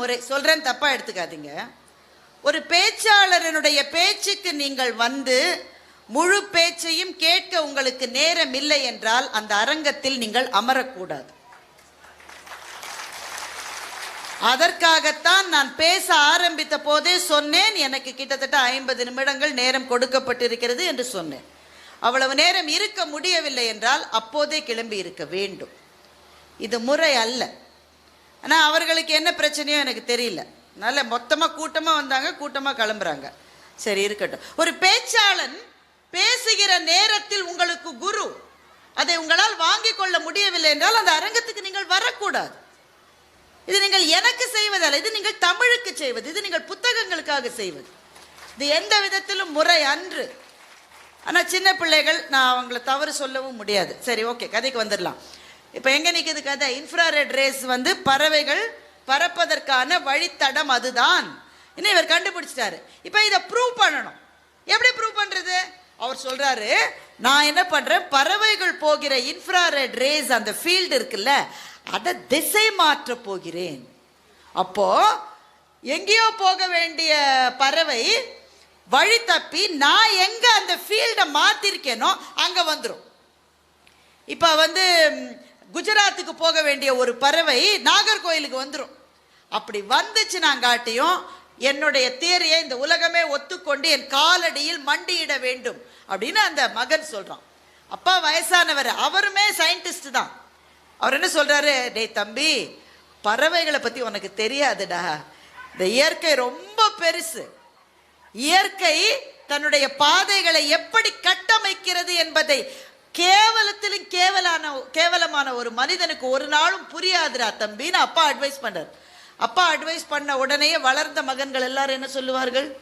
முறை சொல்றேன் தப்பா எடுத்துக்காதீங்க. ஒரு பேச்சாளரனுடைய பேச்சுக்கு நீங்கள் வந்து முழு பேச்சையும் கேட்க உங்களுக்கு நேரம் இல்லை என்றால் அந்த அரங்கத்தில் நீங்கள் அமரக்கூடாது. அதற்காகத்தான் நான் பேச ஆரம்பித்த போதே சொன்னேன் எனக்கு கிட்டத்தட்ட ஐம்பது நிமிடங்கள் நேரம் கொடுக்கப்பட்டிருக்கிறது என்று சொன்னேன். அவ்வளவு நேரம் இருக்க முடியவில்லை என்றால் அப்போதே கிளம்பி இருக்க வேண்டும். இது முறை அல்ல. ஆனால் அவர்களுக்கு என்ன பிரச்சனையோ எனக்கு தெரியல. நல்ல மொத்தமாக கூட்டமாக வந்தாங்க கூட்டமாக கிளம்புறாங்க. சரி இருக்கட்டும். ஒரு பேச்சாளன் பேசுகிற நேரத்தில் உங்களுக்கு குரு அதை உங்களால் வாங்கிக் கொள்ள முடியவில்லை என்றால் அந்த அரங்கத்துக்கு நீங்கள் வரக்கூடாது. இது நீங்கள் எனக்கு செய்வதல்ல இது நீங்கள் தமிழுக்கு செய்வது இது நீங்கள் புத்தகங்களுக்காக செய்வது. இது எந்த விதத்திலும் முறை அன்று. ஆனால் சின்ன பிள்ளைகள் நான் அவங்கள தவறு சொல்லவும் முடியாது. சரி ஓகே கதைக்கு வந்துடலாம். இப்போ எங்கே நிற்குது கதை? இன்ஃப்ராரெட் ரேஸ் வந்து பறவைகள் பறப்பதற்கான வழித்தடம் அதுதான். இன்னும் இவர் கண்டுபிடிச்சிட்டாரு. இப்போ இதை ப்ரூவ் பண்ணணும். எப்படி ப்ரூவ் பண்ணுறது அவர் சொல்கிறாரு நான் என்ன பண்ணுறேன் பறவைகள் போகிற இன்ஃப்ராரெட் ரேஸ் அந்த ஃபீல்டு இருக்குல்ல அதை திசை மாற்ற போகிறேன். அப்போது எங்கேயோ போக வேண்டிய பறவை வழி தப்பி நான் எங்கே அந்த ஃபீல்டை மாற்றிருக்கேனோ அங்கே வந்துடும் இப்போ வந்து குஜராத்துக்கு போக வேண்டிய ஒரு பறவை நாகர்கோயிலுக்கு வந்துடும் அப்படி வந்துச்சு நான் காட்டியும் என்னுடைய தேரியை இந்த உலகமே ஒத்துக்கொண்டு என் காலடியில் மண்டியிட வேண்டும் அப்படின்னு அந்த மகன் சொல்கிறான் அப்பா வயசானவர் அவருமே சயின்டிஸ்ட் தான். அவர் என்ன சொல்கிறாரு டேய் தம்பி பறவைகளை பற்றி உனக்கு தெரியாதுடா. இந்த இயற்கை ரொம்ப பெருசு. இயற்கை தன்னுடைய பாதைகளை எப்படி கட்டமைக்கிறது என்பதை கேவலத்திலும் கேவலான கேவலமான ஒரு மனிதனுக்கு ஒரு நாளும் புரியாதுடா தம்பின்னு அப்பா அட்வைஸ் பண்ணார் அப்பா அட்வைஸ் பண்ண உடனே வளர்ந்த மகன்கள் எல்லாரும் என்ன சொல்லுவார்கள்?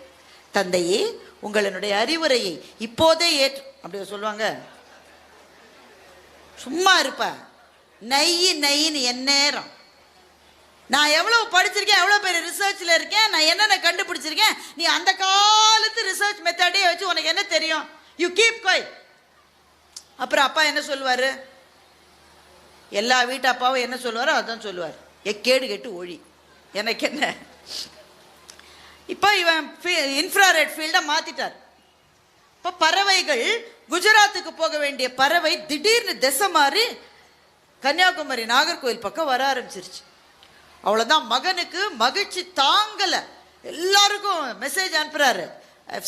தந்தையே உங்களுடைய அறிவுரையை இப்போதே ஏற்று அப்படி சொல்லுவாங்க. சும்மா இருப்ப. நெய் நெய்ன்னு என் நேரம் நான் எவ்வளோ படிச்சிருக்கேன் எவ்வளோ பெரிய ரிசர்ச்சில் இருக்கேன் நான் என்னென்ன கண்டுபிடிச்சிருக்கேன் நீ அந்த காலத்து ரிசர்ச் மெத்தடே வச்சு உனக்கு என்ன தெரியும்? யூ கீப் கோய் அப்புறம் அப்பா என்ன சொல்லுவார்? எல்லா வீட்டு அப்பாவும் என்ன சொல்லுவாரோ அதுதான் சொல்லுவார். எக்கேடு கெட்டு ஒழி. எனக்கு என்ன? இப்போ இவன் இன்ஃப்ராரெட் ஃபீல்டை மாற்றிட்டார் இப்போ பறவைகள் குஜராத்துக்கு போக வேண்டிய பறவை திடீர்னு திசை மாறி கன்னியாகுமரி நாகர்கோவில் பக்கம் வர ஆரம்பிச்சிருச்சு. அவ்வளோதான் மகனுக்கு மகிழ்ச்சி தாங்கலை. எல்லாருக்கும் மெசேஜ் அனுப்புகிறாரு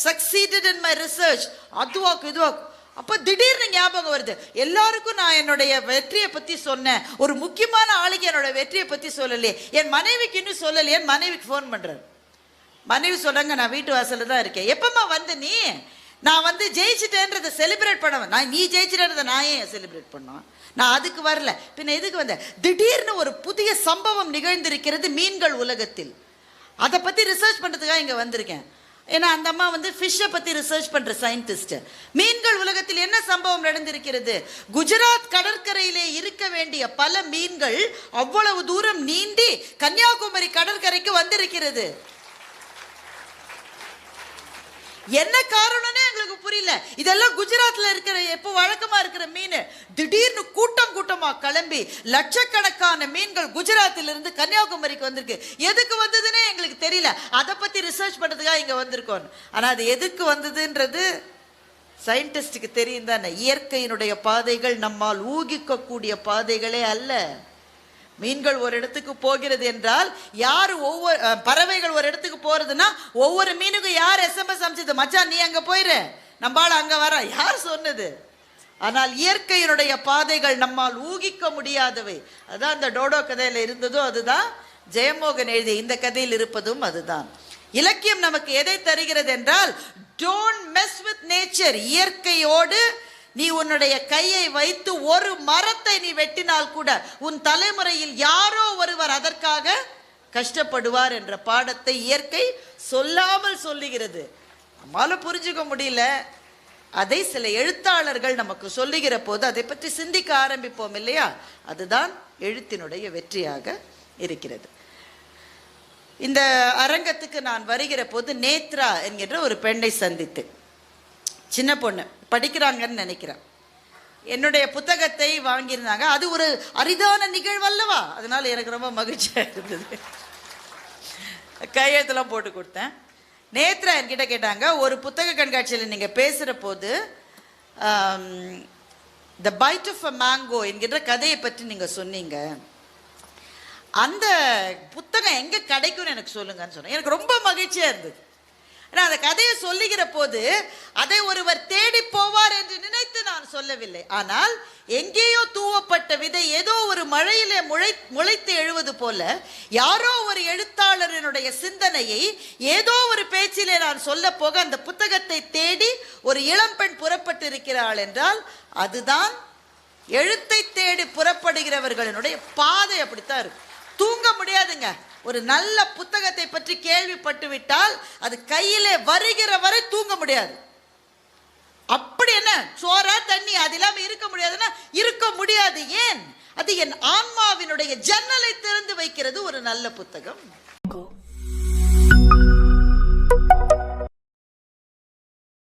சக்சீடட் இன் மை ரிசர்ச் அதுவாக்கு இதுவாக்கு. அப்போ திடீர்னு ஞாபகம் வருது. எல்லாருக்கும் நான் என்னுடைய வெற்றியை பற்றி சொன்னேன். ஒரு முக்கியமான ஆளுக்கு என்னோட வெற்றியை பற்றி சொல்லலையே. என் மனைவிக்கு இன்னும் சொல்லலையே. என் மனைவிக்கு ஃபோன் பண்ணுறேன் மனைவி சொல்றாங்க நான் வீட்டு வாசலில் தான் இருக்கேன். எப்பம்மா வந்து நீ? நான் வந்து ஜெயிச்சிட்டேன்றதை செலிப்ரேட் பண்ண நான் நீ ஜெயிச்சிட்டேன்றதை நான் ஏன் செலிப்ரேட் பண்ணோம்? நான் அதுக்கு வரல. பின்ன எதுக்கு வந்தேன் திடீர்னு ஒரு புதிய சம்பவம் நிகழ்ந்திருக்கிறது மீன்கள் உலகத்தில். அதை பற்றி ரிசர்ச் பண்ணுறதுக்காக இங்கே வந்திருக்கேன். ஏன்னா அந்த அம்மா வந்து ஃபிஷ்ஷை பற்றி ரிசர்ச் பண்ணுற சயின்டிஸ்ட் மீன்கள் உலகத்தில் என்ன சம்பவம் நடந்திருக்கிறது? குஜராத் கடற்கரையிலே இருக்க வேண்டிய பல மீன்கள் அவ்வளவு தூரம் நீண்டி கன்னியாகுமரி கடற்கரைக்கு வந்திருக்கிறது. என்ன காரணம்னே எங்களுக்கு புரியல. இதெல்லாம் குஜராத்ல இருக்கிற எப்போ வழக்கமா இருக்கிற மீன். திடீர்னு கூட்டம் கூட்டமா கிளம்பி லட்சக்கணக்கான மீன்கள் குஜராத்தில் இருந்து கன்னியாகுமரிக்கு வந்திருக்கு. எதுக்கு வந்ததுன்னே எங்களுக்கு தெரியல. அதை பத்தி ரிசர்ச் பண்றதுக்காக இங்க வந்திருக்கோம். ஆனா அது எதுக்கு வந்ததுன்றது சயின்டிஸ்டுக்கு தெரியும் தானே. இயற்கையினுடைய பாதைகள் நம்மால் ஊகிக்கக்கூடிய பாதைகளே அல்ல. மீன்கள் ஒரு இடத்துக்கு போகிறது என்றால் யார் ஒவ்வொரு பறவைகள் ஒரு இடத்துக்கு போகிறதுனா ஒவ்வொரு மீனுக்கும் யார் எஸ்எம்எஸ் அமிச்சது மச்சான் நீ அங்கே போயிரு. நம்மால அங்கே வர யார் சொன்னது? ஆனால் இயற்கையினுடைய பாதைகள் நம்மால் ஊகிக்க முடியாதவை. அதான் அந்த டோடோ கதையில் இருந்ததோ அதுதான். ஜெயமோகன் எழுதிய இந்த கதையில் இருப்பதும் அதுதான். இலக்கியம் நமக்கு எதை தருகிறது என்றால் டோன்ட் மெஸ் வித் நேச்சர் இயற்கையோடு நீ உன்னுடைய கையை வைத்து ஒரு மரத்தை நீ வெட்டினால் கூட உன் தலைமுறையில் யாரோ ஒருவர் அதற்காக கஷ்டப்படுவார் என்ற பாடத்தை இயற்கை சொல்லாமல் சொல்லுகிறது. நம்மளால புரிஞ்சுக்க முடியல. அதை சில எழுத்தாளர்கள் நமக்கு சொல்லுகிற போது அதை பற்றி சிந்திக்க ஆரம்பிப்போம் இல்லையா? அதுதான் எழுத்தினுடைய வெற்றியாக இருக்கிறது. இந்த அரங்கத்துக்கு நான் வருகிற போது நேத்ரா என்கின்ற ஒரு பெண்ணை சந்தித்தேன் சின்ன பொண்ணு படிக்கிறாங்கன்னு நினைக்கிறேன். என்னுடைய புத்தகத்தை வாங்கியிருந்தாங்க. அது ஒரு அரிதான நிகழ்வு அல்லவா அதனால எனக்கு ரொம்ப மகிழ்ச்சியாக இருந்தது. கையெழுத்தெல்லாம் போட்டு கொடுத்தேன். நேத்ரா என்கிட்ட கேட்டாங்க ஒரு புத்தக கண்காட்சியில் நீங்கள் பேசுகிற போது the um, bite of a mango என்கின்ற கதையை பற்றி நீங்கள் சொன்னீங்க. அந்த புத்தகம் எங்கே கிடைக்கும்னு எனக்கு சொல்லுங்கன்னு சொன்னேன். எனக்கு ரொம்ப மகிழ்ச்சியாக இருந்தது. ஆனால் அந்த கதையை சொல்லுகிற போது அதை ஒருவர் தேடி போவார் என்று நினைத்து நான் சொல்லவில்லை. ஆனால் எங்கேயோ தூவப்பட்ட விதை ஏதோ ஒரு மழையிலே முளை முளைத்து எழுவது போல யாரோ ஒரு எழுத்தாளரினுடைய சிந்தனையை ஏதோ ஒரு பேச்சிலே நான் சொல்ல போக அந்த புத்தகத்தை தேடி ஒரு இளம்பெண் புறப்பட்டிருக்கிறாள் என்றால் அதுதான் எழுத்தை தேடி புறப்படுகிறவர்களினுடைய பாதை அப்படித்தான் இருக்கும். தூங்க முடியாதுங்க. ஒரு நல்ல புத்தகத்தை பற்றி கேள்விப்பட்டு விட்டால் அது கையிலே வருகிற வரை தூங்க முடியாது. அப்படி என்ன? சோறா தண்ணி அது இல்லாமல் இருக்க முடியாதுன்னா இருக்க முடியாது. ஏன்? அது என் ஆன்மாவினுடைய ஜன்னலை திறந்து வைக்கிறது ஒரு நல்ல புத்தகம்.